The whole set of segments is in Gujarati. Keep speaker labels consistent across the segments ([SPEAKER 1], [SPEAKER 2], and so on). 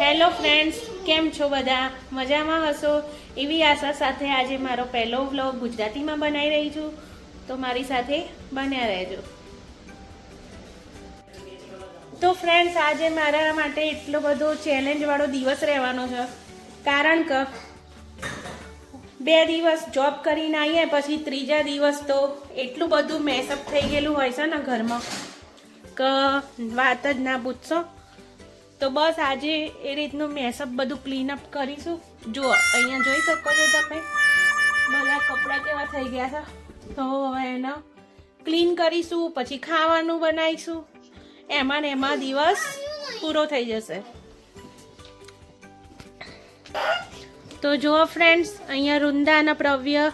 [SPEAKER 1] હેલો ફ્રેન્ડ્સ, કેમ છો બધા? મજામાં હશો? એવી આશા સાથે આજે મારો પહેલો વ્લોગ ગુજરાતીમાં બનાવી રહી છું. તો મારી સાથે બન્યા રહેજો. તો ફ્રેન્ડ્સ, આજે મારા માટે એટલો બધો ચેલેન્જવાળો દિવસ રહેવાનો છે. કારણ કે બે દિવસ જોબ કરીને આવીએ, પછી ત્રીજા દિવસ તો એટલું બધું મેસઅપ થઈ ગયેલું હોય છે ને ઘરમાં. કે વાત જ ના પૂછશો. તો બસ આજે એ રીતનું મેસઅપ બધું ક્લીન અપ કરીશું. જો, અહીંયા જોઈ શકો છો તમે. બધા કપડાં કેવા થઈ ગયા છે. તો હવે એને ક્લીન કરીશું, પછી ખાવાનું બનાવીશું. એમાં ને એમાં દિવસ પૂરો થઈ જશે. તો જુઓ ફ્રેન્ડ્સ અહીંયા વૃંદા અને પ્રવ્ય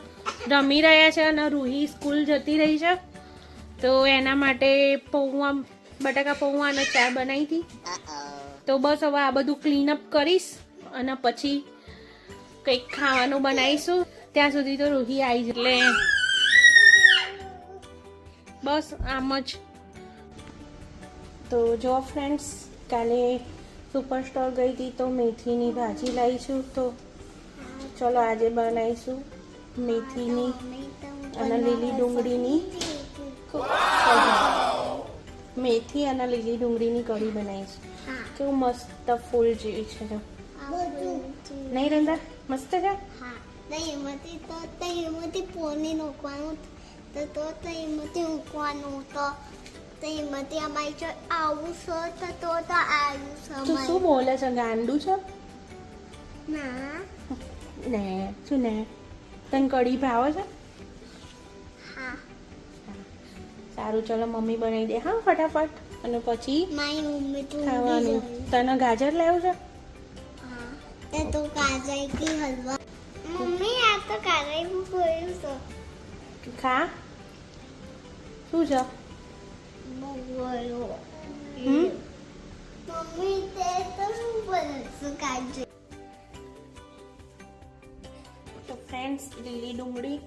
[SPEAKER 1] રમી રહ્યા છે અને રૂહી સ્કૂલ જતી રહી છે. તો એના માટે પૌવા, બટાકા પૌવા અને ચા બનાવી હતી. તો બસ હવે આ બધું ક્લીન અપ કરીશ અને પછી કંઈક ખાવાનું બનાવીશું. ત્યાં સુધી તો રૂહી આવી જ એટલે બસ આમ જ. તો જો ફ્રેન્ડ્સ કાલે સુપર સ્ટોર ગઈ હતી તો મેથીની ભાજી લાવીશું તો ચલો આજે બનાવીશું મેથીની અને લીલી ડુંગળીની. મેથી અને લીલી ડુંગળીની કઢી બનાવીશું. કેવું મસ્ત ફૂલ જેવી છે જો નહીં રંદા મસ્ત છે
[SPEAKER 2] દહીંમાંથી તો દહીંમાંથી પોની નાખવાનું તો તો દહીંમાંથી મૂકવાનું તો દહીંમાંથી અમારી જો આવું છે તો તો તો આવ્યું છે
[SPEAKER 1] તું શું. બોલે છે ગાંડું છે
[SPEAKER 2] ના
[SPEAKER 1] ને શું ને તને કઢી ભાવે છે
[SPEAKER 2] હા
[SPEAKER 1] સારું ચલો મમ્મી બનાવી દે હા ફટાફટ અને પછી ખાવાનું. તને ગાજર લેવું છે?
[SPEAKER 2] એ તો હલવા. મમ્મી આ તો બોલ્યું છે.
[SPEAKER 1] ખા. શું છે?
[SPEAKER 2] મમ્મી તે તો શું બોલે છે
[SPEAKER 1] તો ફ્રેન્ડ્સ લીલી ડુંગળી.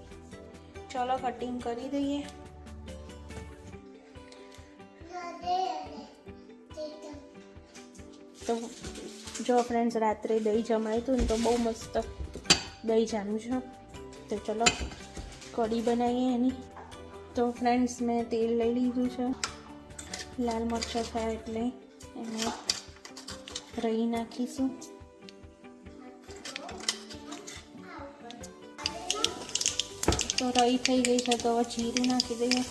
[SPEAKER 1] ચલો કટિંગ કરી દઈએ. તો જો ફ્રેન્ડ્સ રાત્રે દહીં જમાયું હતું ને તો બહુ મસ્ત દહીં જામ્યું છે. તો ચલો, કઢી બનાવીએ એની. તો ફ્રેન્ડ્સ મેં તેલ લઈ લીધું છે. લાલ મરચાં થાય એટલે એને રહી નાખીશું. તો રહી થઈ ગઈ છે, તો હવે જીરું નાખી દઈએ.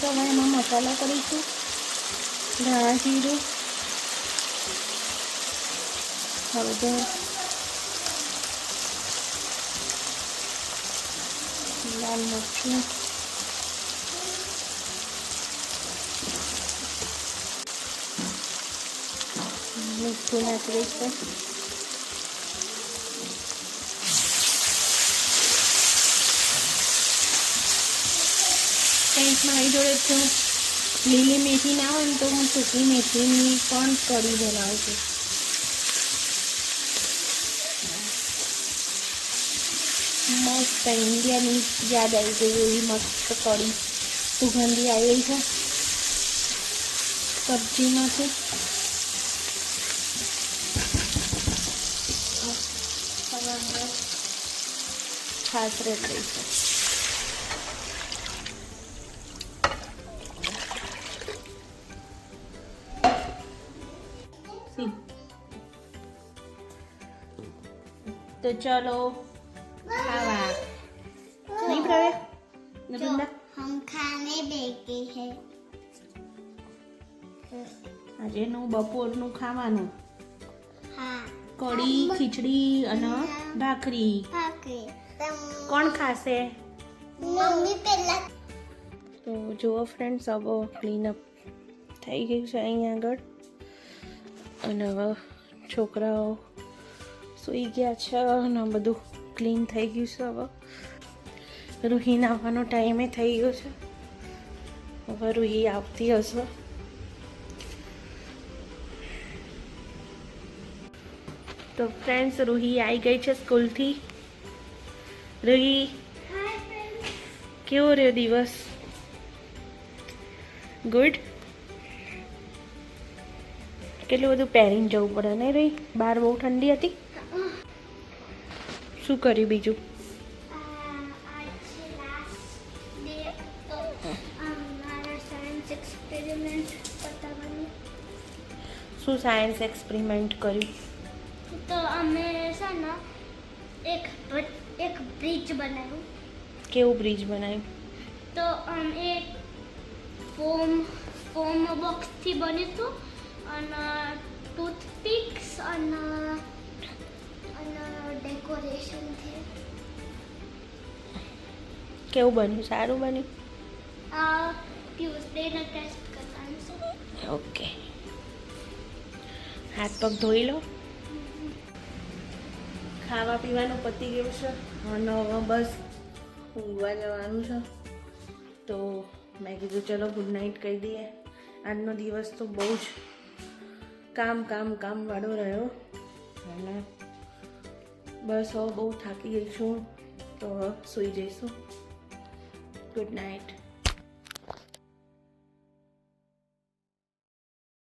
[SPEAKER 1] તો હવે એમાં મસાલા કરીશું. ધાણા જીરું. હળદર લાલ મરચું. મીઠું નાખી દઈશું ફ્રેન્ડ્સ મારી જોડે તો લીલી મેથી ના હોય ને તો હું સૂકી મેથીની પણ કઢી બનાવું છું. મસ્ત ઇન્ડિયાની યાદ આવી ગઈ એવી મસ્ત કઢી. સુગંધી આવી છે. સબ્જીમાંથી ખાસ રહેશે તો ચલો ખાવા નહીં પ્રવે
[SPEAKER 3] નબિંદા હમ ખાને
[SPEAKER 1] બેઠે બપોરનું ખાવાનું
[SPEAKER 3] હા
[SPEAKER 1] કઢી ખીચડી અને ભાખરી કોણ ખાશે તો જુઓ ફ્રેન્ડ્સ હવે ક્લીન અપ થઈ ગયું છે અહીંયા આગળ. અને હવે છોકરાઓ સૂઈ ગયા છે અને બધું ક્લીન થઈ ગયું છે હવે. રૂહી આવવાનો ટાઈમે થઈ ગયો છે. હવે રૂહી આવતી હશે. તો ફ્રેન્ડ્સ રૂહી આવી ગઈ છે સ્કૂલથી રૂહી કેવો રહ્યો દિવસ? ગુડ કેટલું બધું પહેરીને જવું પડે નહીં રહી? બહાર બહુ ઠંડી હતી. શું કર્યું બીજું? શું સાયન્સ એક્સપેરિમેન્ટ કર્યું?
[SPEAKER 3] તો અમે છે ને એક એક બ્રિજ બનાવ્યું.
[SPEAKER 1] કેવું બ્રિજ બનાવ્યું?
[SPEAKER 3] તો આમ એક ફોમ ફોમ બોક્સથી બન્યું હતું. અને ટૂથપિક્સ અને અને ડેકોરેશનથી
[SPEAKER 1] કેવું બન્યું? સારું બન્યું?
[SPEAKER 3] આ ટ્યુઝડેને ટેસ્ટ કરવાનું છે.
[SPEAKER 1] ઓકે. હાથ પગ ધોઈ લો. ખાવા પીવાનું પતી ગયું છે. અને હવે બસ ઊંઘવા જવાનું છે. તો મેં કીધું ચલો ગુડ નાઇટ કહી દઈએ. આજનો દિવસ તો બહુ જ કામ કામ કામ વાળો રહ્યો. અને બસ હવે બહુ થાકી ગઈ છું. તો સૂઈ જઈશું. Good night